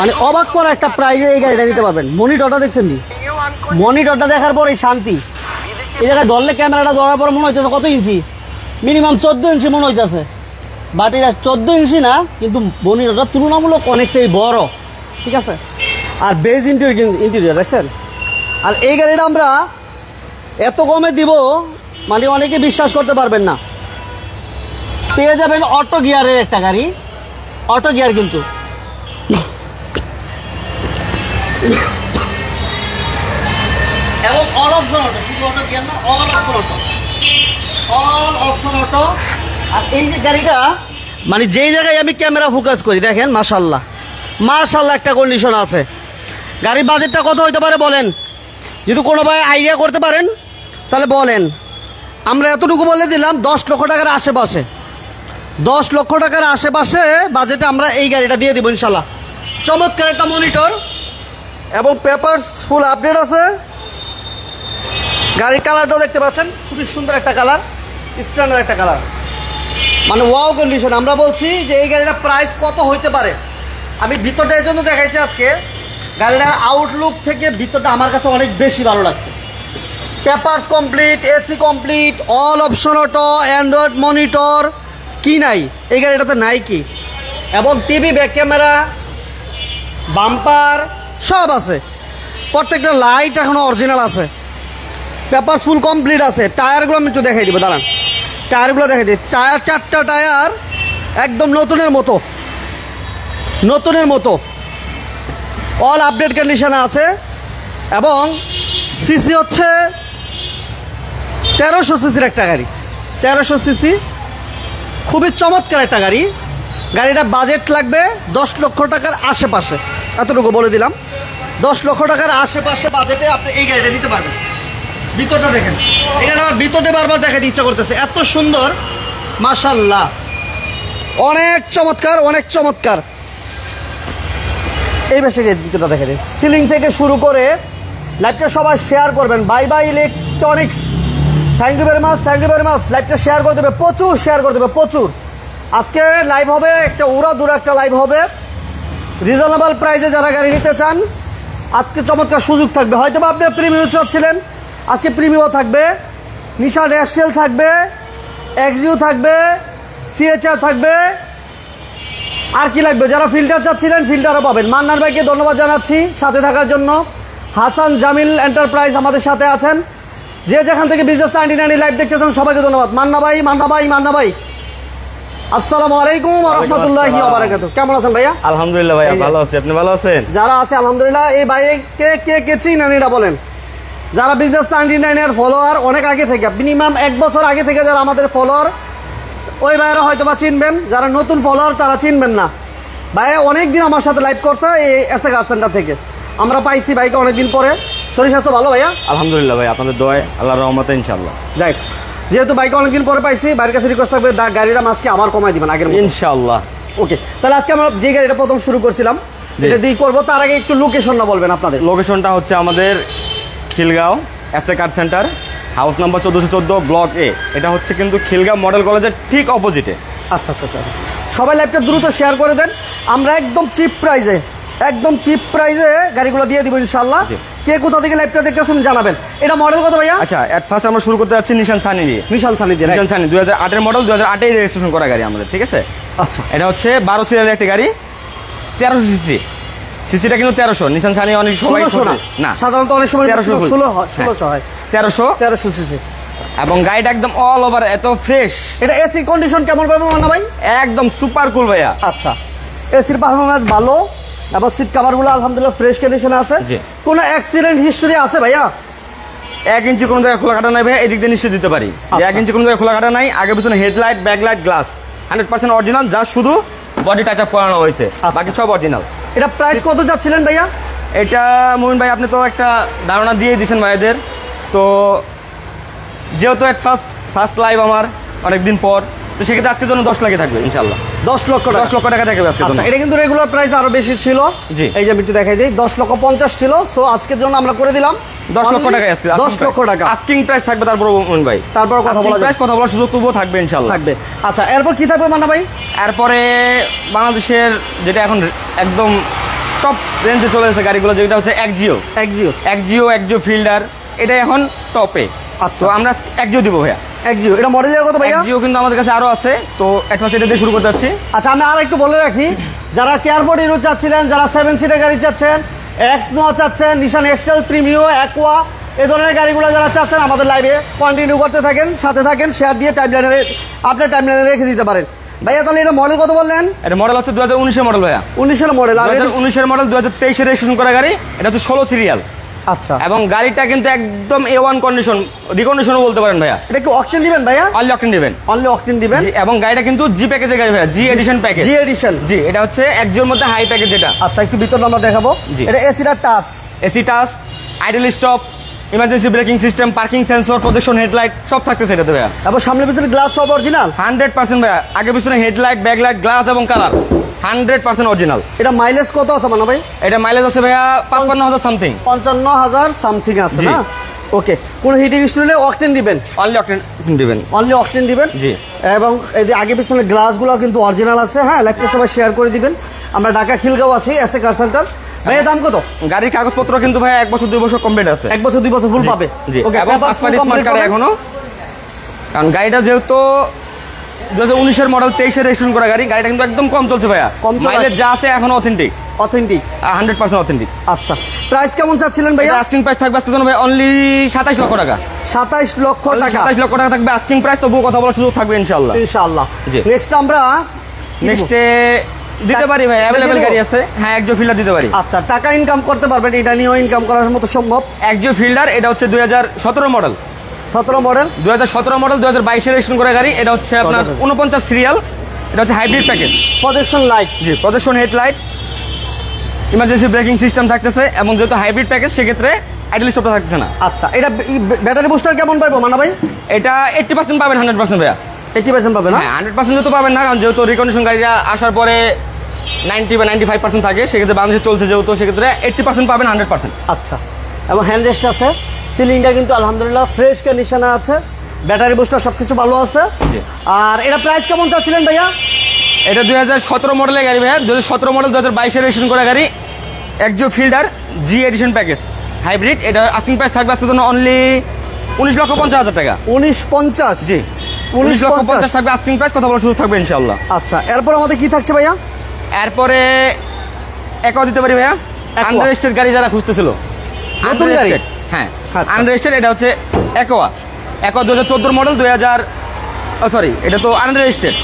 মানে অবাক করা একটা প্রাইজে এই গাড়িটা নিতে পারবেন। মনিটরটা দেখছেন নি? মনিটরটা দেখার পরে শান্তি। এই জায়গায় ধরলে ক্যামেরাটা ধরার পর মনে হইতেছে কত ইঞ্চি? মিনিমাম চোদ্দ ইঞ্চি মনে হইতেছে। বাট এটা চোদ্দ ইঞ্চি না, কিন্তু মনিটরটা তুলনামূলক অনেকটাই বড়। ঠিক আছে? আর বেজ ইন্টেরিয়র ইন্টেরিয়র দেখছেন? আর এই গাড়িটা আমরা এত কমে দিব মানে অনেকে বিশ্বাস করতে পারবেন না। পেয়ে যাবেন অটো গিয়ারের একটা গাড়ি। অটো গিয়ার কিন্তু। এবং অল অপশন অটো শুধু auto all option auto all option auto আর এই যে গাড়িটা মানে যেই জায়গায় আমি ক্যামেরা ফোকাস করি, দেখেন মাশাল্লাহ মাশাল্লাহ একটা কন্ডিশন আছে। গাড়ির বাজেটটা কত হইতে পারে বলেন? যদি কোনো ভাই আইডিয়া করতে পারেন, তাহলে বলেন। আমরা এতটুকু বলে দিলাম, দশ লক্ষ টাকার আশেপাশে। দশ লক্ষ টাকার আশেপাশে বাজেটে আমরা এই গাড়িটা দিয়ে দিব ইনশাল্লাহ চমৎকার একটা মনিটর এবং পেপারস ফুল আপডেট আছে। গাড়ির কালারটাও দেখতে পাচ্ছেন, খুবই সুন্দর একটা কালার স্ট্যান্ডার্ড একটা কালার। মানে ওয়াও কন্ডিশন আমরা বলছি যে এই গাড়িটা প্রাইস কত হইতে পারে? আমি ভিতরটা এই জন্য দেখাইছি আজকে, গাড়িটার আউটলুক থেকে ভিতরটা আমার কাছে অনেক বেশি ভালো লাগছে। Papers complete AC complete all option auto Android monitor কি নাই? এই গাড়িটাতে নাই কি? এবং টিভি ব্যাক ক্যামেরা বাম্পার সব আছে। প্রত্যেকটা লাইট এখনও অরিজিনাল আছে। পেপার ফুল কমপ্লিট আছে। টায়ারগুলো আমি একটু দেখাই দিব, দাঁড়ান। টায়ারগুলো দেখাই দিই। টায়ার, চারটা টায়ার একদম নতুনের মতো। নতুনের মতো। অল আপডেট কন্ডিশনে আছে। এবং সিসি হচ্ছে তেরোশো সিসির একটা গাড়ি। তেরোশো সিসি খুবই চমৎকার একটা গাড়ি। গাড়িটা বাজেট লাগবে দশ লক্ষ টাকার আশেপাশে। এতটুকু বলে দিলাম। দশ লক্ষ টাকার আশেপাশে বাজেটে আপনি এই গাড়িটা নিতে পারবেন। ভিতরটা দেখেন। এখানে আমার ভিতরটা বারবার দেখাতে ইচ্ছা করতেছে। এত সুন্দর। মাশাল্লাহ অনেক চমৎকার অনেক চমৎকার। এই বেশি ভিতরটা দেখে দিন সিলিং থেকে শুরু করে লাইভটা সবাই শেয়ার করবেন। Bye bye electronics. Thank you very much thank you very much লাইভটা শেয়ার করে দেবে, প্রচুর শেয়ার করে দেবে, প্রচুর। আজকে লাইভ হবে, একটা উড়া দূর একটা লাইভ হবে। রিজনেবল প্রাইসে যারা গাড়ি নিতে চান আজকে চমৎকার সুযোগ থাকবে। হয়তো বা আপনি প্রিমিয়াম চাচ্ছিলেন। আজকে প্রিমিয়াম থাকবে। নিশা রেস্টেল থাকবে। এক্সিউ থাকবে। সিএচআর থাকবে। আর কি লাগবে? যারা ফিল্টার চাচ্ছিলেন, ফিল্টারও পাবেন। মান্নার ভাইকে ধন্যবাদ জানাচ্ছি সাথে থাকার জন্য। হাসান জামিল এন্টারপ্রাইজ আমাদের সাথে আছেন। যে যেখান থেকে বিজনেস নাইনটি নাইনটি লাইভ দেখতেছেন, সবাইকে ধন্যবাদ। মান্না ভাই মান্না ভাই মান্না ভাই। আসসালামু আলাইকুম রহমতুল্লাহি। কেমন আছেন ভাইয়া? আলহামদুলিল্লাহ ভাইয়া ভালো আছি। আপনি ভালো আছেন? যারা আছে আলহামদুলিল্লাহ। এই কে কে চিনেন এটা বলেন? যারা বিজনেস নাইনটি নাইনের ফলোয়ার অনেক আগে থেকে মিনিমাম এক বছর আগে থেকে যারা আমাদের ফলোয়ার ওই ভাইয়েরা হয়তো বা চিনবেন। যারা নতুন ফলোয়ার তারা চিনবেন না। ভাইয়া অনেক দিন আমার সাথে লাইভ করছে এই এস এ সেন্টার থেকে। আমরা পাইছি ভাইকে অনেকদিন পরে। শরীর স্বাস্থ্য ভালো ভাইয়া? আলহামদুলিল্লাহ ভাই আপনাদের দোয়ায় আল্লাহর রহমতে ইনশাল্লাহ যাই। যেহেতু বাইকে অনেকদিন পরে পাইছি বাইরের কাছে রিকোয়েস্ট থাকবে গাড়ির দাম আজকে আবার কমাই দিবেন আগের মতো। ইনশাআল্লাহ। ওকে তাহলে আজকে আমরা যে গাড়িটা প্রথম শুরু করছিলাম যেটা দিয়ে করব তার আগে একটু লোকেশনটা বলবেন আপনাদের। লোকেশনটা হচ্ছে আমাদের Khilgaon S A car centre house number চোদ্দোশো চোদ্দ ব্লক এ এটা হচ্ছে কিন্তু খিলগাঁও মডেল কলেজের ঠিক অপোজিটে আচ্ছা আচ্ছা আচ্ছা সবাই লাইভটা দ্রুত শেয়ার করে দেন। আমরা একদম চিপ প্রাইজে একদম চিপ প্রাইজে গাড়িগুলো দিয়ে দিব ইনশাল্লাহ। কে কোথা থেকে লাইভটা দেখতেছেন জানাবেন। এটা মডেল কত ভাইয়া? আচ্ছা অ্যাট ফার্স্ট আমরা শুরু করতে যাচ্ছি নিশান সানি দিয়ে বিশাল সানি দিয়ে নিশান সানি দুই হাজার আটের মডেল দুই হাজার আটেই রেজিস্ট্রেশন করা গাড়ি আমাদের ঠিক আছে? আচ্ছা। এটা হচ্ছে বারো সিরিয়ালের একটি গাড়ি তেরোশো সিসি। সিসিটা কিন্তু তেরোশো নিশান সানি অনেক সময় না? সাধারণত অনেক সময় তেরোশো। ষোলো হয়। ষোলোশো হয়। তেরোশো। তেরোশো সিসি। এবং গাড়িটা একদম অল ওভার এত ফ্রেশ এটা এসি কন্ডিশন কেমন পাবো মান্না ভাই? একদম সুপার কুল ভাইয়া। আচ্ছা। এসির পারফরমেন্স ভালো। এবং সিট কাভারগুলো আলহামদুলিল্লাহ ফ্রেশ কন্ডিশনে আছে। কোনো অ্যাক্সিডেন্ট হিস্টোরি আছে ভাইয়া? এক ইঞ্চি কোনো জায়গায় খোলা কাটা নাই ভাই এদিক দিয়ে নিশ্চয় দিতে পারি। আচ্ছা। এক ইঞ্চি কোনো জায়গায় খোলা কাটা নাই আগে পিছনে headlight backlight glass hundred percent original যা শুধু বডি টাচ আপ করানো হয়েছে। আচ্ছা। বাকি সব অরিজিনাল এটা প্রাইস কত যাচ্ছিলেন ভাইয়া? এটা মুমিন ভাই আপনি তো একটা ধারণা দিয়ে দিয়েছেন ভাইদের তো যেহেতু এক ফার্স্ট ফার্স্ট লাইভ আমার অনেকদিন পর। তো সেক্ষেত্রে আজকের জন্য দশ লাখে থাকবে ইনশাল্লাহ দশ লক্ষ দশ লক্ষ টাকা থাকবে আজকের জন্য। আচ্ছা এটা কিন্তু রেগুলার প্রাইস আরও বেশি ছিল। জি। এই যে একটু দেখাই দিই দশ লক্ষ পঞ্চাশ ছিল সো আজকের জন্য আমরা করে দিলাম। দশ লক্ষ টাকা আজকে দশ লক্ষ টাকা। আস্কিং প্রাইস থাকবে তারপর মুমিন ভাই। তারপর কথা বলা প্রাইস কথা বলার সুযোগ তবুও থাকবে ইনশাল্লাহ থাকবে। আচ্ছা এরপর কি থাকবে মান্না ভাই? এরপরে বাংলাদেশের যেটা এখন একদম টপ রেঞ্জে চলে এসেছে গাড়িগুলো যেটা হচ্ছে এক জিও। একজিও এক জিও এক জিও ফিল্ডার এটা এখন টপে আচ্ছা। আমরা এক জিও দিব ভাইয়া। একজিও এটা মডেলের কত ভাইয়া? এক জিও কিন্তু আমাদের কাছে আরও আছে তো অ্যাডভান্স এটা দিয়ে শুরু করতে যাচ্ছি। আচ্ছা আমি আর একটু বলে রাখি যারা কেয়ারবোর্ড হিরো চাচ্ছিলেন যারা সেভেন সিটের গাড়ি চাচ্ছেন এক্স নোয়া চাচ্ছেন নিশান এক্সটেল প্রিমিও অ্যাকোয়া এই ধরনের গাড়িগুলো যারা চাচ্ছেন আমাদের লাইভে কন্টিনিউ করতে থাকেন সাথে থাকেন শেয়ার দিয়ে টাইম লাইনে আপনার টাইম লাইনে রেখে দিতে পারেন। ভাইয়া তাহলে এটা মডেল কত বললেন? এটা মডেল হচ্ছে দু হাজার উনিশের মডেল ভাইয়া। উনিশের মডেল আর উনিশের মডেল দু হাজার তেইশে রেজিস্ট্রেশন করা গাড়ি এটা হচ্ছে ষোলো সিরিয়াল আচ্ছা। এবং গাড়িটা কিন্তু একদম এ ওয়ান কন্ডিশন রিকন্ডিশনও বলতে পারেন ভাইয়া। এটা কি অকটেন দিবেন ভাইয়া? অনলি অকটেন দিবেন। অনলি অকটেন দিবেন? এবং গাড়িটা কিন্তু জি প্যাকেজের গাড়ি ভাইয়া G edition package G edition G এটা হচ্ছে একজনের মধ্যে হাই প্যাকেজ যেটা আচ্ছা একটু ভিতর আমরা দেখাবো। এটা এসিটা touch AC touch idle stop emergency braking system parking sensor projection headlight সব থাকতেছে এটাতে ভাইয়া। এবং সামনে পিছনে গ্লাস সব অরিজিনাল হান্ড্রেড পার্সেন্ট ভাইয়া। আগে পিছনে হেডলাইট ব্যাকলাইট গ্লাস এবং কালার হান্ড্রেড পার্সেন্ট অরিজিনাল এটা মাইলেজ কত আছে মানা ভাই? এটা মাইলেজ আছে ভাইয়া পাঁচপান্ন হাজার সামথিং পঞ্চান্ন হাজার সামথিং আছে। না? ওকে কোন হিটিং স্টুডেন্টে অকটেন দিবেন। অনলি অকটেন দিবেন। অনলি অকটেন দিবেন? জি। এবং এই আগে পিছনে গ্লাসগুলো কিন্তু অরিজিনাল আছে হ্যাঁ? লাইভটা সবাই শেয়ার করে দিবেন। আমরা ঢাকা খিলগাঁও আছি এস এ কার সেন্টার ভাই দাম কত? গাড়ির কাগজপত্র কিন্তু ভাইয়া এক বছর দুই বছর কমপ্লিট আছে। এক বছর দুই বছর ফুল পাবে? ওকে এবং স্মার্ট কার্ড এখনও? কারণ গাড়িটা যেহেতু দু হাজার উনিশের মডেল তেইশে রেজিস্ট্রেশন করা গাড়ি গাড়িটা কিন্তু একদম কম চলছে ভাইয়া। কম চলা- যা আছে এখনও authentic authentic hundred percent authentic আচ্ছা। প্রাইস কেমন চাচ্ছিলেন ভাইয়া? আস্কিং প্রাইস থাকবে আজকে ভাই অনলি সাতাইশ লক্ষ টাকা। সাতাইশ লক্ষ টাকা। সাতাইশ লক্ষ টাকা থাকবে আস্কিং প্রাইস তবুও কথা বলার সুযোগ থাকবে ইনশাল্লাহ ইনশাআল্লাহ। জি। নেক্সট আমরা নেক্সটে দিতে পারি ভাই দেবো? গাড়ি আছে। হ্যাঁ একজো ফিল্ডার দিতে পারি। আচ্ছা টাকা ইনকাম করতে পারবেন এটা নিয়েও ইনকাম করার মতো সম্ভব। একজো ফিল্ডার এটা হচ্ছে দুই হাজার সতেরো মডেল সতেরো মডেল দুই হাজার সতেরো মডেল দুই হাজার বাইশে রেজিস্ট্রেশন করা গাড়ি এটা হচ্ছে আপনার কত? উনপঞ্চাশ সিরিয়াল এটা হচ্ছে hybrid package projection light G প্রদর্শন হেডলাইট ইমার্জেন্সি ব্রেকিং সিস্টেম থাকতেছে এবং যেহেতু হাইব্রিড প্যাকেজ সেক্ষেত্রে আইডল স্টপটা থাকতেছে না। আচ্ছা এটা ব্যাটারি বুস্টার কেমন পাইবো মানা ভাই এটা এইট্টি পার্সেন্ট পাবেন হান্ড্রেড পার্সেন্ট ভাইয়া। এইটি পার্সেন্ট পাবে না? হ্যাঁ হান্ড্রেড পার্সেন্ট যেহেতু পাবেন না কারণ যেহেতু রিকন্ডিশন গাড়িটা আসার পরে নাইনটি বা নাইনটি ফাইভ পার্সেন্ট থাকে সেক্ষেত্রে বাংলাদেশে চলছে যেহেতু সেক্ষেত্রে এইট্টি পার্সেন্ট পাবেন হান্ড্রেড পার্সেন্ট আচ্ছা এবং হ্যান্ড রেস্ট আছে সিলিংটা কিন্তু আলহামদুলিল্লাহ ফ্রেশ কন্ডিশনে আছে ব্যাটারি বুস্টার সব কিছু ভালো আছে। আর এটা প্রাইস কেমন চাচ্ছিলেন ভাইয়া? এটা দুই হাজার সতেরো মডেলের গাড়ি ভাইয়া। দু হাজার সতেরো মডেল দু হাজার বাইশে রেজিস্ট্রেশন করা গাড়ি Axio Fielder G edition package hybrid এটা আস্কিং প্রাইস থাকবে আজকের জন্য অনলি উনিশ লক্ষ পঞ্চাশ হাজার টাকা। উনিশ পঞ্চাশ? জি। উনিশ লক্ষ পঞ্চাশ। থাকবে আস্কিং প্রাইস কথা বলার সুযোগ থাকবে ইনশাল্লাহ আচ্ছা এরপর আমাদের কি থাকছে ভাইয়া? এরপরে একও দিতে পারি ভাইয়া। আনরেজিস্টার্ড গাড়ি যারা খুঁজতেছিল। নতুন গাড়ি? হ্যাঁ। আনরেজিস্টার্ড এটা হচ্ছে একোয়া একোয়া দু হাজার চোদ্দোর মডেল দুই হাজার সরি এটা তো আনরেজিস্টার্ড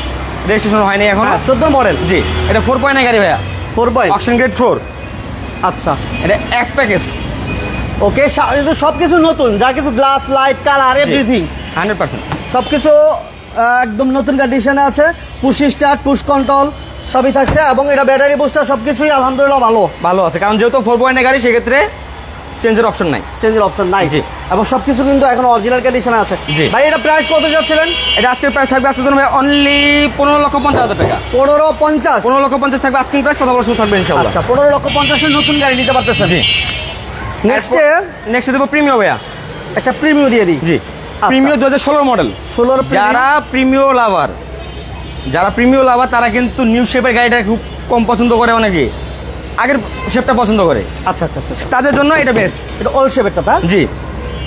রেজিস্ট্রেশন হয়নি এখন। হ্যাঁ চোদ্দ মডেল জি এটা ফোর পয়েন্ট গাড়ি ভাইয়া। Four by option grade four আচ্ছা। এটা এক্স প্যাকেজ ওকে সব কিছু নতুন যা কিছু glass light colour everything hundred percent. সব কিছু একদম নতুন কন্ডিশনে আছে। পুশ স্টার্ট পুশ কন্ট্রোল সবই থাকছে। এবং এটা ব্যাটারি বুস্টার সব কিছুই আলহামদুলিল্লাহ ভালো। ভালো আছে। কারণ যেহেতু ফোর পয়েন্ট গাড়ি সেক্ষেত্রে চেঞ্জের অপশন নাই। চেঞ্জের অপশন নাই। জি। এবং সবকিছু কিন্তু এখন অরিজিনাল কন্ডিশনে আছে। জি। ভাই এটা প্রাইস কত যাচ্ছিলেন? এটা আজকের প্রাইস থাকবে আজকের জন্য অনলি পনেরো লক্ষ পঞ্চাশ হাজার টাকা। পনেরো পঞ্চাশ? পনেরো লক্ষ পঞ্চাশ থাকবে আজকের প্রাইস কথা বলার সুযোগ থাকবে ইনশাল্লাহ আচ্ছা পনেরো লক্ষ পঞ্চাশের নতুন গাড়ি নিতে পারতেছেন। জি। নেক্সটে নেক্সট দেবো প্রিমিও ভাইয়া। একটা প্রিমিও দিয়ে দিই। জি। প্রিমিও দু হাজার মডেল। ষোলোর যারা প্রিমিও লাভার যারা প্রিমিও লাভার তারা কিন্তু নিউ শেপের গাড়িটা খুব কম পছন্দ করে অনেকে। আগের শেপটা পছন্দ করে। আচ্ছা আচ্ছা আচ্ছা তাদের জন্য এটা বেস্ট এটা ওল শেপের তা? জি।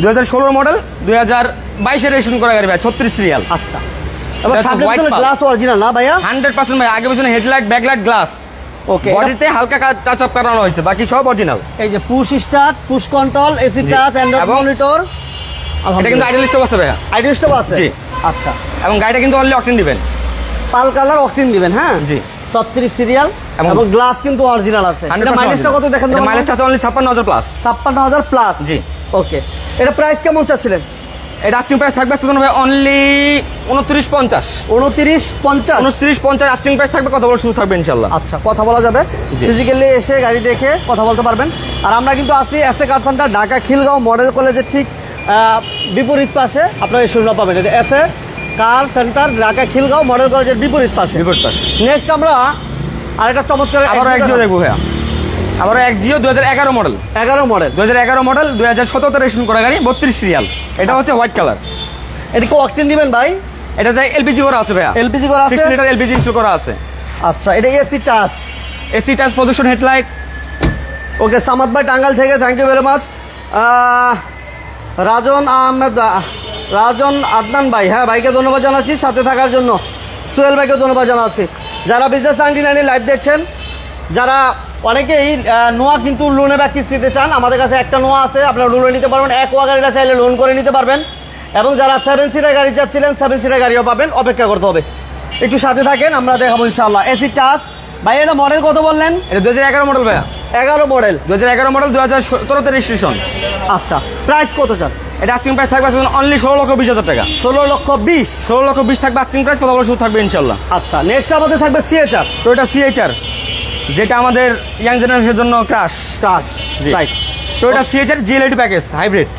দু হাজার ষোলোর মডেল? দুই হাজার বাইশে রেজিস্ট্রেশন করা গাড়ি ভাই ছত্রিশ সিরিয়াল আচ্ছা. গ্লাস অরিজিনাল না ভাইয়া? হান্ড্রেড পার্সেন্ট ভাই আগে পিছনে হেডলাইট ব্যাকলাইট গ্লাস ওকে বডিতে হালকা টাচ আপ করানো হয়েছে বাকি সব অরিজিনাল এই যে push start push control AC. Touch Android monitor এটা কিন্তু আইডিয়াল স্টপ আছে ভাইয়া। আইডি স্টপ আছে? জি। আচ্ছা। এবং গাড়িটা কিন্তু অনলি অকটেন দিবেন। পাল কালার অকটিন দিবেন হ্যাঁ? জি। ছত্রিশ সিরিয়াল এবং- গ্লাস কিন্তু অরিজিনাল আছে। এটা মাইলেজটা কত দেখেন মাইলেজটা আছে অনলি ছাপ্পান্ন হাজার প্লাস ছাপ্পান্ন হাজার প্লাস জি। ওকে এটা প্রাইস কেমন চাচ্ছিলেন? এটা আস্কিং প্রাইস থাকবে আজকে ভাই অনলি উনত্রিশ পঞ্চাশ। উনত্রিশ পঞ্চাশ? উনত্রিশ পঞ্চাশ আস্কিং প্রাইস থাকবে কথা বলার শুরু থাকবে ইনশাল্লাহ আচ্ছা কথা বলা যাবে। ফিজিক্যালি এসে গাড়ি দেখে কথা বলতে পারবেন। আর আমরা কিন্তু আছি S A car centre Dhaka Khilgaon model কলেজের ঠিক বিপরীত পাশে আপনারা এই পাবেন। S A car centre Dhaka Khilgaon model কলেজের বিপরীত পাশে। বিপরীত পাশ। নেক্সট আমরা আরেকটা চমৎকার আবারও এক জিও দেখব। ভাইয়া। আবারও এক জিও দু হাজার এগারো মডেল। এগারো মডেল। দু হাজার এগারো মডেল দুই হাজার সতেরোতে রেজিস্ট্রেশন করা গাড়ি বত্রিশ সিরিয়াল এটা হচ্ছে হোয়াইট কালার। এটা কি অকটেন দিবেন ভাই। এটাতে এলপিজি করা আছে ভাইয়া। এলপিজি করা আছে। লিটার এলপিজি ইনস্টল করা আছে। আচ্ছা এটা এসি টাচ এসি টাচ প্রদূষণ হেডলাইট। ওকে সামাদ ভাই টাঙ্গাল থেকে thank you very much Rajan Ahmed Rajan Adnan ভাই হ্যাঁ ভাইকে ধন্যবাদ জানাচ্ছি সাথে থাকার জন্য। সোহেল ভাইকে ধন্যবাদ জানাচ্ছি। যারা বিজনেস নাইনটি নাইনে লাইভ দেখছেন, যারা অনেকেই নোয়া কিন্তু লোনে বা কিস্তিতে চান, আমাদের কাছে একটা নোয়া আছে, আপনারা লোনে নিতে পারবেন, এক ওয়া গাড়িটা চাইলে লোন করে নিতে পারবেন। এবং যারা সেভেন সিটার গাড়ি চাচ্ছিলেন সেভেন সিটার গাড়িও পাবেন, অপেক্ষা করতে হবে। একটু সাথে থাকেন, আমরা দেখাবো ইনশাল্লাহ এসি টাচ ভাই, এটা মডেল কত বললেন? এটা দু হাজার এগারো মডেল ভাইয়া। এগারো মডেল। দু হাজার এগারো মডেল দু হাজার সতেরোতে রেজিস্ট্রেশন আচ্ছা প্রাইস কত স্যার? এটা আস্কিং প্রাইস থাকবে অনলি ষোলো লক্ষ বিশ হাজার টাকা। ষোলো লক্ষ বিশ? ষোলো লক্ষ বিশ থাকবে আস্কিং প্রাইস কথা বলা শুধু থাকবে ইনশাল্লাহ আচ্ছা নেক্সট আমাদের থাকবে সিএচআর তো এটা সিএইচআর যেটা আমাদের ইয়াং জেনারেশনের জন্য ক্রাশ টাচ রাইট তো এটা CHR G LED package hybrid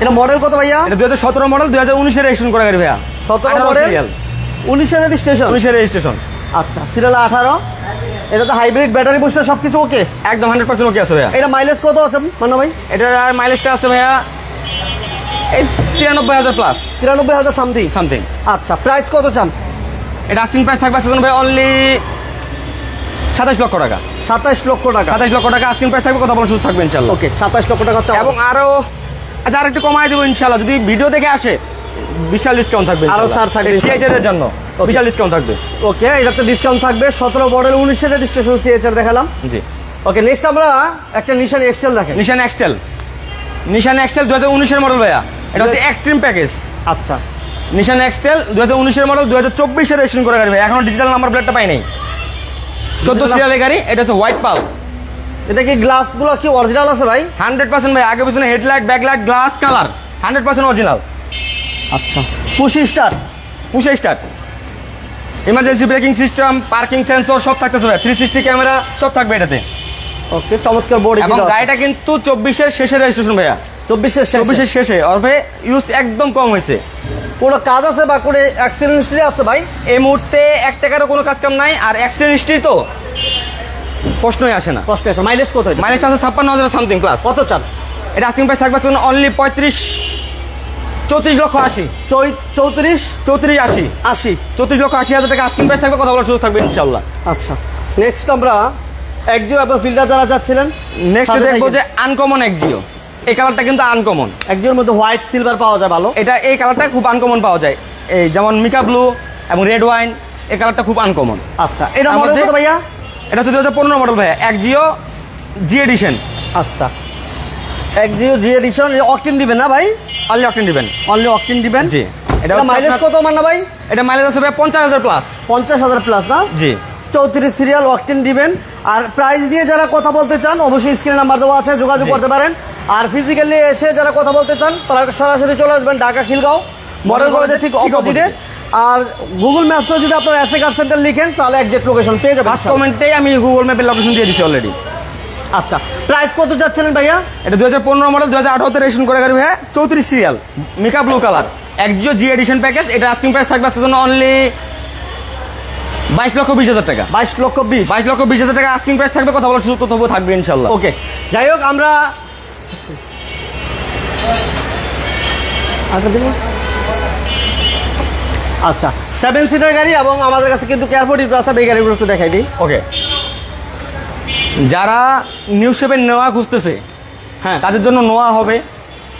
এটা মডেল কত ভাইয়া? এটা দু হাজার সতেরো মডেল দু হাজার উনিশে রেজিস্ট্রেশন করা গাড়ি ভাইয়া। সতেরো মডেল উনিশের রেজিস্ট্রেশন উনিশের রেজিস্ট্রেশন আচ্ছা সিরিয়াল আঠারো। এটা তো হাইব্রিড ব্যাটারি বুস্টার সব কিছু ওকে একদম হান্ড্রেড পার্সেন্ট ওকে আছে ভাইয়া। এটা মাইলেজ কত আছে মান্না ভাই? এটার আর মাইলেজটা আছে ভাইয়া এই তিরানব্বই হাজার প্লাস তিরানব্বই হাজার সামথিং সামথিং আচ্ছা প্রাইস কত চান? এটা আস্কিং প্রাইস থাকবে সেজন ভাই অনলি সাতাশ লক্ষ টাকা। সাতাশ লক্ষ টাকা। সাতাশ লক্ষ টাকা আস্কিং প্রাইস থাকবে কথা বলা শুধু থাকবে ইনশাল্লাহ। ওকে সাতাশ লক্ষ টাকা চাও এবং আরও আচ্ছা আর একটু কমাই দেবো ইনশাল্লাহ যদি ভিডিও দেখে আসে বিশাল ডিসকাউন্ট থাকবে আরও ছাড় থাকবে সিএইচআর জন্য। বিশাল ডিসকাউন্ট থাকবে। ওকে এটাতে ডিসকাউন্ট থাকবে। সতেরো মডেল উনিশের রেজিস্ট্রেশন সিএচআর দেখালাম। জি। ওকে নেক্সট আমরা একটা নিশান এক্সেল দেখেন। নিশান এক্সটেল নিশান এক্সটেল দু হাজার উনিশের মডেল ভাইয়া। এটা হচ্ছে এক্সট্রিম প্যাকেজ আচ্ছা। নিশান এক্সটেল দু হাজার উনিশের মডেল দু হাজার চব্বিশের রেজিস্ট্রেশন করে গাড়ি এখনও ডিজিটাল নাম্বার প্লেটটা পাই নাই। চোদ্দ সিরিয়ালের গাড়ি এটা হচ্ছে হোয়াইট পাল এটা কি গ্লাসগুলো কি অরিজিনাল আছে ভাই? হান্ড্রেড পার্সেন্ট ভাই আগে পিছনে headlight backlight glass colour hundred percent original আচ্ছা। Push star push start emergency braking system parking sensor সব থাকতেছে ভাই। থ্রি সিক্সটি ক্যামেরা সব থাকবে এটাতে। ওকে চমৎকার বোর্ড এবং গাড়িটা কিন্তু চব্বিশের শেষে রেজিস্ট্রেশন ভাইয়া। চব্বিশের চব্বিশের শেষে। অর্থে ইউজ একদম কম হয়েছে। কোনো কাজ আছে বা কোনো অ্যাক্সিডেন্ট হিস্ট্রি আছে ভাই? এই মুহূর্তে এক টাকারও কোনো কাজ কাম নাই আর অ্যাক্সিডেন্ট হিস্ট্রি তো প্রশ্নই আসে না। কষ্ট আছে মাইলেজ কত মাইলেজ আছে ছাপ্পান্ন হাজার সামথিং প্লাস কত চান? এটা আস্কিং প্রাইস থাকবে অনলি পঁয়ত্রিশ চৌত্রিশ লক্ষ আশি। চৌত্রিশ? চৌত্রিশ আশি। আশি। চৌত্রিশ লক্ষ আশি হাজার টাকা আস্কিং প্রাইস থাকবে কথা বলার সুযোগ থাকবে ইনশাল্লাহ আচ্ছা। নেক্সট আমরা একজিও এবং ফিল্টার যারা যাচ্ছিলেন নেক্সট দেখব যে আনকমন একজিও এই কালারটা কিন্তু আনকমন একজিওর মধ্যে হোয়াইট সিলভার পাওয়া যায় ভালো। এটা এই কালারটা খুব আনকমন পাওয়া যায়। এই যেমন মিকা ব্লু এবং রেড ওয়াইন এই কালারটা খুব আনকমন আচ্ছা এটা মডেল ভাইয়া? এটা হচ্ছে দু হাজার পনেরো মডেল ভাইয়া। এক জিও জি এডিশন আচ্ছা। জি এডিশন অকটিন দিবেন না ভাই? অনলি অকটেন দিবেন। অনলি অকটিন দিবেন। জি। এটা মাইলেজ কত মান্না ভাই? এটা মাইলেজ আছে ভাই পঞ্চাশ হাজার প্লাস পঞ্চাশ হাজার প্লাস না? জি। চৌত্রিশ সিরিয়াল অকটিন দিবেন। আর প্রাইস দিয়ে যারা কথা বলতে চান অবশ্যই স্ক্রিনে নাম্বার দেওয়া আছে যোগাযোগ করতে পারেন। আর ফিজিক্যালি এসে যারা কথা বলতে চান তারা সরাসরি চলে আসবেন ঢাকা খিলগাঁও। মডেল কলেজের ঠিক অপোজিটে আর গুগল ম্যাপসেও যদি আপনার এসে কার সেন্টার লিখেন তাহলে একজ্যাক্ট লোকেশন পেয়ে যাবেন কমেন্টেই আমি গুগল ম্যাপের লোকেশন দিয়ে দিচ্ছি অলরেডি আচ্ছা প্রাইস কত যাচ্ছিলেন ভাইয়া? এটা দু হাজার পনেরো মডেল দু হাজার আঠারোতে রেজিস্ট্রেশন করে গাড়ি ভাইয়া। চৌত্রিশ serial mica blue colour Axio G edition package এটা আস্কিং প্রাইস থাকবে আজকের জন্য অনলি বাইশ লক্ষ বিশ হাজার টাকা। বাইশ লক্ষ বিশ। বাইশ লক্ষ বিশ হাজার টাকা আস্কিং প্রাইস থাকবে কথা বলার সুযোগ তথ্য থাকবে ইনশাল্লাহ ওকে যাই হোক আমরা। আচ্ছা সেভেন সিটার গাড়ি এবং আমাদের কাছে কিন্তু কেয়ারফোর্টি আছে এই গাড়িগুলো একটু দেখাই দিই। ওকে যারা নিউ সেভেন নেওয়া খুঁজতেছে হ্যাঁ তাদের জন্য নোয়া হবে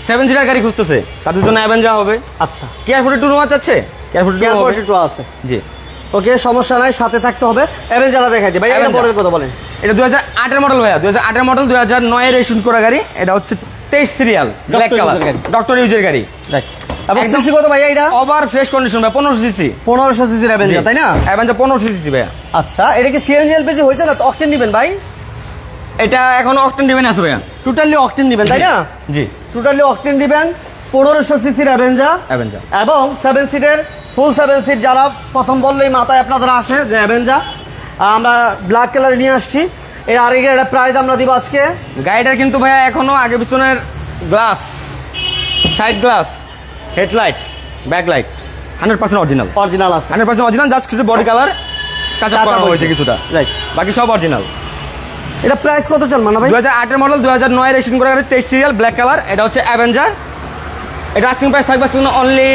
সেভেন সিটার গাড়ি খুঁজতেছে তাদের জন্য অ্যাভেঞ্জা হবে। আচ্ছা। কেয়ার ফোর্টি টু নোয়া চাচ্ছে? কেয়ার ফোর্টি টু আছে। জি। ওকে সমস্যা নাই সাথে থাকতে হবে। যারা দেখাই দিই। ভাই এটা। বড় কথা বলেন। এটা দুই হাজার আটের মডেল ভাইয়া। দুই হাজার আটের মডেল দুই হাজার নয়ের রেজিস্ট্রেশন করা গাড়ি। এটা হচ্ছে তেইশ সিরিয়াল ব্ল্যাক কালার ডক্টর ইউজের গাড়ি। এবং সিসি কত ভাইয়া এটা? ওভার ফ্রেশ কন্ডিশন ভাই পনেরোশো সিসি পনেরোশো সিসির অ্যাভেঞ্জার তাই না? অ্যাভেঞ্জা পনেরোশো সিসি ভাইয়া। আচ্ছা এটা কি সিএনজি এলপিজি হয়েছে না অকটেন নেবেন ভাই? এটা এখন অকটেন দিবেন আছে ভাইয়া টোটালি অকটেন দিবেন তাই না? জি। টোটালি অকটেন দিবেন পনেরোশো সিসির অ্যাভেঞ্জার অ্যাভেঞ্জা এবং সেভেন সিটের ফুল সেভেন সিট যারা প্রথম বললেই মাথায় আপনাদের আসে যে অ্যাভেঞ্জার আমরা ব্ল্যাক কালারে নিয়ে আসছি। এর আগে একটা প্রাইস আমরা দিব আজকে। গাড়িটার কিন্তু ভাইয়া এখনও আগে পিছনের glass side glass headlight backlight hundred percent original original আছে। হান্ড্রেড পার্সেন্ট অরিজিনাল জাস্ট কিছু বডি কালার কাঁচা হয়েছে কিছুটা। রাইট বাকি সব অরিজিনাল এটা প্রাইস কত চান মানা ভাই? দু হাজার মডেল দু হাজার নয় রেজিস্ট্রেশন করা গাড়ি তেইশ সিরিয়াল ব্ল্যাক কালার এটা হচ্ছে অ্যাভেঞ্জার এটা আস্কিং প্রাইস থাকবে অনলি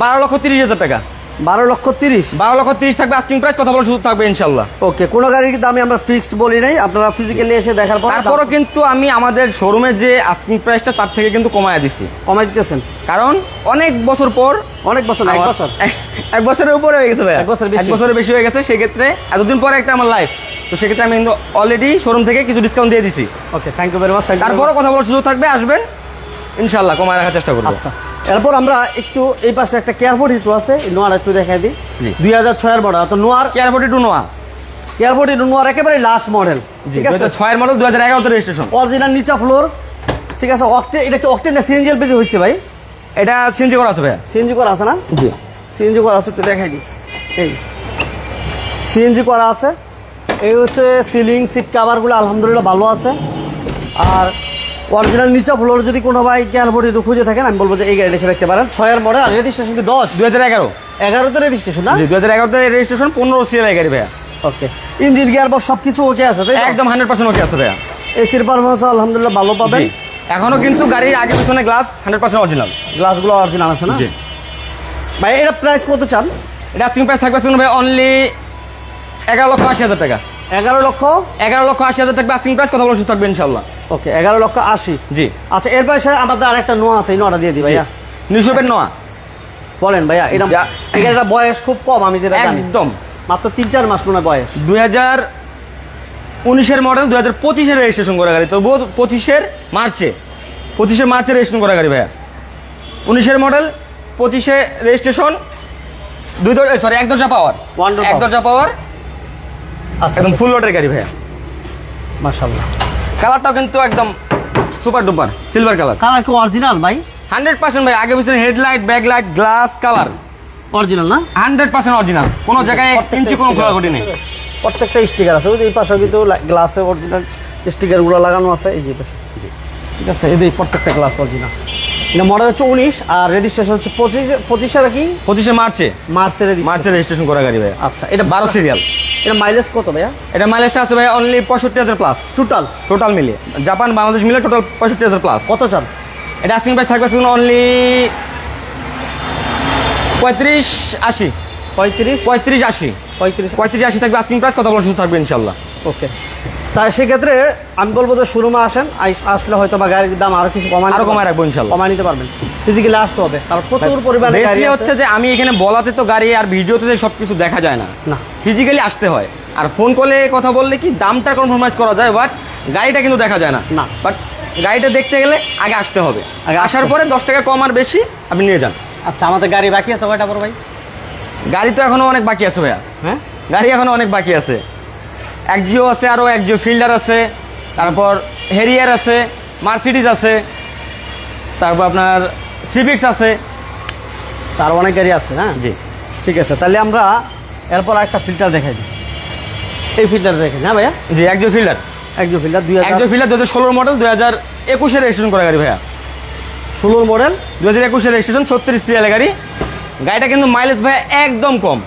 বারো লক্ষ তিরিশ হাজার টাকা। বারো লক্ষ তিরিশ। বারো লক্ষ তিরিশ থাকবে আস্কিং প্রাইস কথা বলার সুযোগ থাকবে ইনশাল্লাহ। ওকে কোনো গাড়ির দামে আমরা ফিক্সড বলি নাই আপনারা ফিজিক্যালি এসে দেখার পর তারপরও কিন্তু আমি আমাদের শোরুমের যে আস্কিং প্রাইসটা তার থেকে কিন্তু কমায় দিচ্ছি কমাই দিতেছেন? কারণ অনেক বছর পর অনেক বছর এক বছর। এক- বছরের উপরে হয়ে গেছে ভাই এক বছর বেশি। এক বছরের বেশি হয়ে গেছে সেক্ষেত্রে এতদিন পরে একটা আমার লাইফ তো সেক্ষেত্রে আমি কিন্তু অলরেডি শোরুম থেকে কিছু ডিসকাউন্ট দিয়ে দিছি। Okay thank you very much তারপরও কথা বলার সুযোগ থাকবে আসবেন ইনশাল্লাহ কমায় রাখার চেষ্টা করব। আচ্ছা। এরপর আমরা একটু এই পাশে একটা কেয়ারফোর্ড একটু আছে নোয়ার একটু দেখাই দিই। দুই হাজার ছয়ের মডেল তো নোয়ার কেয়ার ফোর্টি টু নোয়া কেয়ারফোর্ড একটু নোয়ার একেবারে লাস্ট মডেল ঠিক আছে? ছয়ের মডেল দু হাজার এগারোতে রেজিস্ট্রেশন অরিজিনাল নিচা ফ্লোর ঠিক আছে? অক্টে এটা একটা অক্টেন না সিএনজি এলপিজি হয়েছে ভাই। এটা সিএনজি করা আছে ভাইয়া? সিএনজি করা আছে না? জি। সিএনজি করা আছে একটু দেখাই দিই। এই। সিএনজি করা আছে। এই হচ্ছে সিলিং সিট কাভারগুলো আলহামদুলিল্লাহ ভালো আছে। আর অরিজিনাল নিচা ফ্লোর যদি কোনো ভাই একটু খুঁজে থাকেন আমি বলব যে এই গাড়ি দেখে দেখতে পারেন। ছয়ের মডেল আর রেজিস্ট্রেশন কি দশ। দু হাজার এগারো। এগারোতে রেজিস্ট্রেশন না? দু হাজার এগারোতে রেজিস্ট্রেশন পনেরো সিএল গাড়ি ভাইয়া। ওকে ইঞ্জিন গিয়ার বক্স সব কিছু ওকে আছে তাই একদম হান্ড্রেড পার্সেন্ট ওকে আছে ভাইয়া। এসির পারফরমেন্স আলহামদুলিল্লাহ ভালো পাবেন। এখনও কিন্তু গাড়ির আগে পিছনে গ্লাস হান্ড্রেড পার্সেন্ট অরিজিনাল গ্লাসগুলো অরিজিনাল আছে না? ভাই এটা প্রাইস কত চান? এটা আস্কিং প্রাইস থাকবে শুনুন ভাই অনলি এগারো লক্ষ আশি হাজার টাকা। এগারো লক্ষ? এগারো লক্ষ আশি হাজার টাকা আস্কিং প্রাইস কথা বলার সুযোগ থাকবে ইনশাল্লাহ ওকে এগারো লক্ষ আশি। জি। আচ্ছা এর পাশে আমাদের আরেকটা নোয়া আছে এই নোয়াটা দিয়ে দিই ভাইয়া। নিউশপের নোয়া। বলেন ভাইয়া এটা এটা বয়স খুব কম আমি যেটা জানি। একদম। মাত্র তিন চার মাস মনে বয়স। দুই হাজার উনিশের মডেল দুই হাজার পঁচিশের রেজিস্ট্রেশন করা গাড়ি তবুও পঁচিশের মার্চে। পঁচিশের মার্চে রেজিস্ট্রেশন করা গাড়ি ভাইয়া। উনিশের মডেল পঁচিশে রেজিস্ট্রেশন দুই সরি এক দরজা পাওয়ার এক। দরজা পাওয়ার একদম ফুল লোডের গাড়ি ভাইয়া। মাশাআল্লাহ। কালারটাও কিন্তু একদম super duper silver colour colour কি অরিজিনাল ভাই? হান্ড্রেড পার্সেন্ট ভাই আগে পিছনে headlight backlight glass colour original না? হান্ড্রেড পার্সেন্ট অরিজিনাল কোনো জায়গায় ইঞ্চি কোনো খোলাখুটি নেই প্রত্যেকটা স্টিকার আছে। ওই এই পাশে কিন্তু গ্লাসে অরিজিনাল স্টিকারগুলো লাগানো আছে। এই যে পাশে। ঠিক আছে এই প্রত্যেকটা গ্লাস অরিজিনাল এটা মডেল হচ্ছে উনিশ আর রেজিস্ট্রেশন হচ্ছে পঁচিশ পঁচিশের কি পঁচিশে মার্চে। মার্চের রেজিস্ট্রেশন মার্চে রেজিস্ট্রেশন করা গাড়ি ভাইয়া। আচ্ছা এটা বারো সিরিয়াল এটা মাইলেজ কত ভাইয়া? এটা মাইলেজটা আছে ভাই অনলি পঁয়ষট্টি হাজার প্লাস টোটাল টোটাল মিলিয়ে। জাপান বাংলাদেশ মিলে টোটাল পঁয়ষট্টি হাজার প্লাস কত চান? এটা আস্কিং প্রাইস থাকবে অনলি পঁয়ত্রিশ আশি। পঁয়ত্রিশ? পঁয়ত্রিশ আশি। পঁয়ত্রিশ পঁয়ত্রিশ আশি থাকবে আস্কিং প্রাইস কথা বলার সুযোগ থাকবে ইনশাল্লাহ ওকে তাই সেক্ষেত্রে আমি বলব যে শোরুমে আসেন আসলে হয়তো বা গাড়ির দাম আরও কিছু কমায় আরও কমায় রাখব ইনশাল্লাহ কমায় নিতে পারবেন। ফিজিক্যালি আসতে হবে। কারণ প্রচুর পরিমাণে গাড়ি হচ্ছে যে আমি এখানে বলাতে তো গাড়ি আর ভিডিওতে সব কিছু দেখা যায় না। না। ফিজিক্যালি আসতে হয়। আর ফোন কলে কথা বললে কি দামটা কনফার্মাইজ করা যায় বাট গাড়িটা কিন্তু দেখা যায় না। না। বাট গাড়িটা দেখতে গেলে আগে আসতে হবে। আগে আসার পরে দশ টাকা কম আর বেশি আপনি নিয়ে যান। আচ্ছা আমাদের গাড়ি বাকি আছে কয়টা বড় ভাই? গাড়ি তো এখনও অনেক বাকি আছে ভাইয়া। হ্যাঁ? গাড়ি এখনও অনেক বাকি আছে। এক জিও আছে আরও এক জিও ফিল্ডার আছে। তারপর হেরিয়ার আছে মার্সিডিজ আছে। তারপর আপনার সিভিক্স আছে। চার অনেক গাড়ি আছে হ্যাঁ জি। ঠিক আছে তাহলে আমরা এরপর একটা ফিল্টার দেখাই দিই। এই ফিল্টার দেখেন হ্যাঁ ভাইয়া? জি এক জিও ফিল্ডার একজন ফিল্টার দুই এক হাজার জিও ফিল্ডার দু হাজার ষোলোর মডেল দু হাজার একুশে রেজিস্ট্রেশন করা গাড়ি ভাইয়া। ষোলোর মডেল দু হাজার একুশে রেজিস্ট্রেশন ছত্রিশ সিরিয়ালের গাড়ি। গাড়িটা কিন্তু মাইলেজ ভাইয়া একদম কম।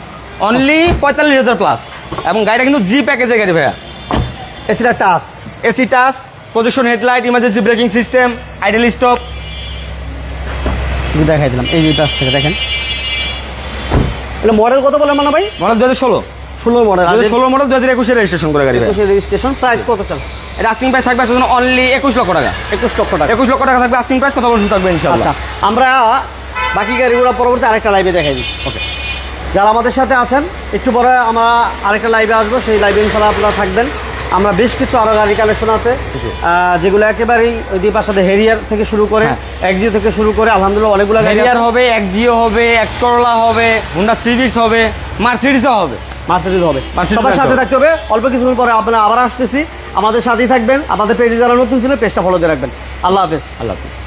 অনলি পঁয়তাল্লিশ হাজার প্লাস এবং গাড়িটা কিন্তু জি প্যাকেজের গাড়ি ভাইয়া। এসিটা touch. AC touch projection headlight emergency braking system idle stop দেখাই দিলাম। এই যে পাশ থেকে দেখেন। এটা মডেল কত বলে মানে ভাই? মডেল দু হাজার ষোলো। ষোলোর মডেল ষোলো মডেল দু হাজার একুশে রেজিস্ট্রেশন করে গাড়ি ভাইয়া রেজিস্ট্রেশন প্রাইস কত চান? এটা প্রাইস থাকবে অনলি একুশ লক্ষ টাকা। একুশ লক্ষ টাকা। একুশ লক্ষ টাকা থাকবে প্রাইস থাকবে আচ্ছা আমরা বাকি গাড়িগুলো পরবর্তী আরেকটা লাইভে দেখাই দিই। ওকে যারা আমাদের সাথে আছেন একটু পরে আমরা আরেকটা লাইভে আসব সেই লাইভে ইনশাল্লাহ আপনারা থাকবেন। আমরা বেশ কিছু আরও গাড়ি কালেকশন আছে যেগুলো একেবারেই ওই দুই পাশে হেরিয়ার থেকে শুরু করে এক একজিও থেকে শুরু করে আলহামদুলিল্লাহ অনেকগুলো হেরিয়ার হবে এক জিও হবে এক্স করলা হবে হুন্ডা সিভিক্স হবে মার্সিডিসও হবে। মার্সিডিস হবে। সবার সাথে থাকতে হবে। অল্প কিছুক্ষণ পরে আপনারা আবার আসতেছি। আমাদের সাথেই থাকবেন। আমাদের পেজে যারা নতুন ছিল পেজটা ফলো দিয়ে রাখবেন। আল্লাহ হাফেজ। আল্লাহ হাফিজ।